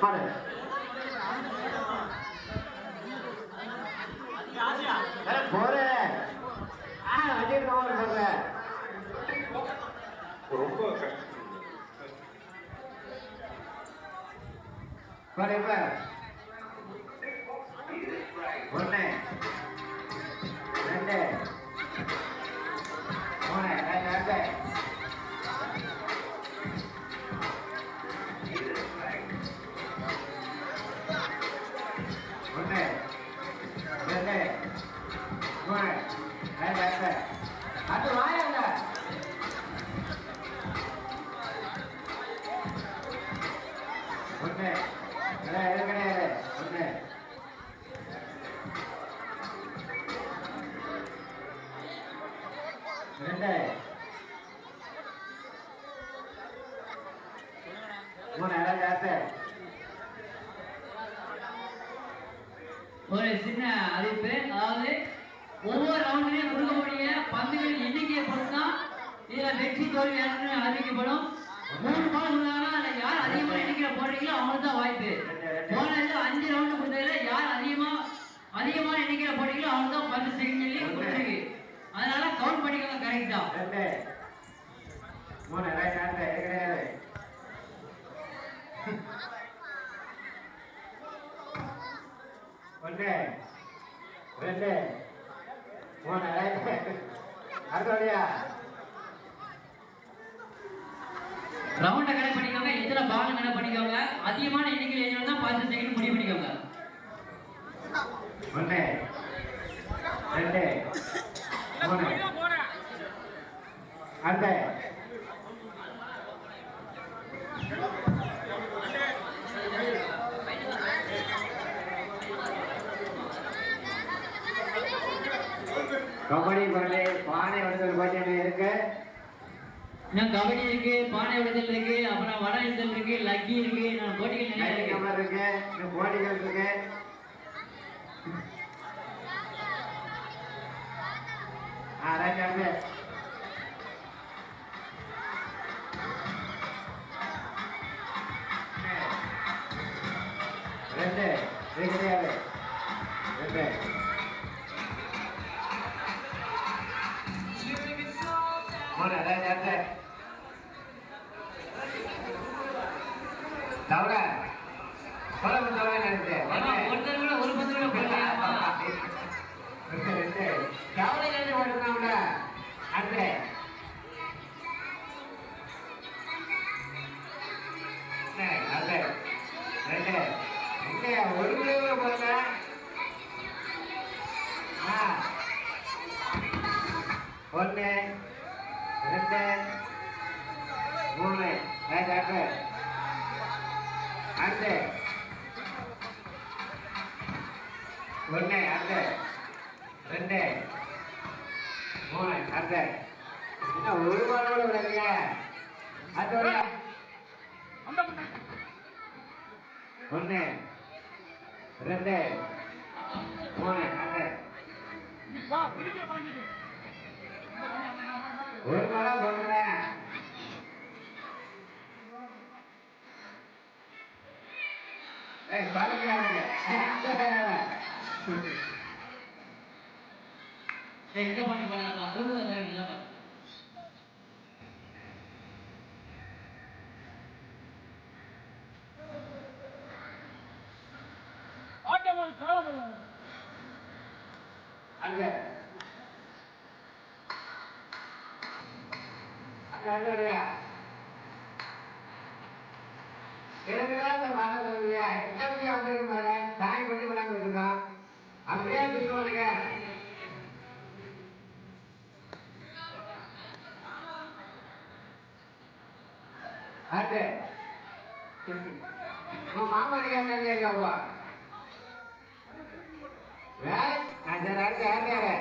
பாரு. போற. ஆ அஜய் கவர் போடுற ரொம்ப கஷ்டம். ஒண்ணு கிடையாது ரெண்டு. மூணு இடம் ஜாஸ்தி ஒரு சின்ன அறிவிப்பு. அதாவது ஒவ்வொரு ரவுண்ட்லயும் கொடுக்கக்கூடிய பந்துகளின் எண்ணிக்கையை பொறுத்து தான் இதுல வெற்றி தோல்வி அறிவிக்கப்படும். மூணு பால் இருந்தாங்கன்னா யார் அதிகமா எண்ணிக்கையில போடுறீங்களோ அவங்களுக்கு தான் வாய்ப்பு. போன இதுல அஞ்சு ரவுண்டு கொடுத்ததுல யார் அதிகமா அதிகமான எண்ணிக்கையில போடுறீங்களோ அவங்களுக்கு தான் பந்து செகண்ட் சொல்லி கொடுத்துருக்கு. அதனால கவுண்ட் பண்ணிக்கோங்க கரெக்ட் தான். மூணு கிடையாது? ஒன்று. ரெண்டு. மூணு அடுத்த வழியா ரவுண்டை கணக்கு பண்ணிக்கோங்க. எத்தனை பால் கணக்கு பண்ணிக்கோங்க. அதிகமான எண்ணிக்கையில் எதுனா தான் பத்து செகண்ட் முடிவு பண்ணிக்கோங்க. ஒன்று ரெண்டு மூணு. அடுத்த கபடி பரலே பானை வடுதல் போட்டியம் இருக்கு? இன்னும் கபடி இருக்கு பானை உடைதல் இருக்கு அப்புறம் வட எழுதல் இருக்கு லக்கி இருக்கு நான் போட்டிகள் நிறைய இருக்கு. இன்னும் போட்டிகள் இருக்கு. ரெண்டு கிடையாது ரெண்டு. மூணு ரைட் அடுத்து தவிர சொல்ல தவிர நினைச்சு ஆமா, ஒருத்தர் கூட ஒரு ரெண்டு மூணு ரைட் அடுத்து ஒன்று அடுத்து ரெண்டு மூணு அடுத்து என்ன ஒரு பாலோட விடுங்க அதோட ஒன்று ரெண்டு மூணு அடுத்து ஒரு மரம் சொல்றேன் ஏய் பாருங்க எங்க பண்ணி பண்ணலாம் அங்க. எனக்குதான் இந்த மரம் சொல்லுவியா எங்க வந்துருக்கு பாரு தாய் பண்ணி பண்ணாம இருக்கோம் அப்படியே திருவானுங்க அது மாமா கேட்டாங்க இருக்காப்பா வேலை நான் சரி யார் யாரு?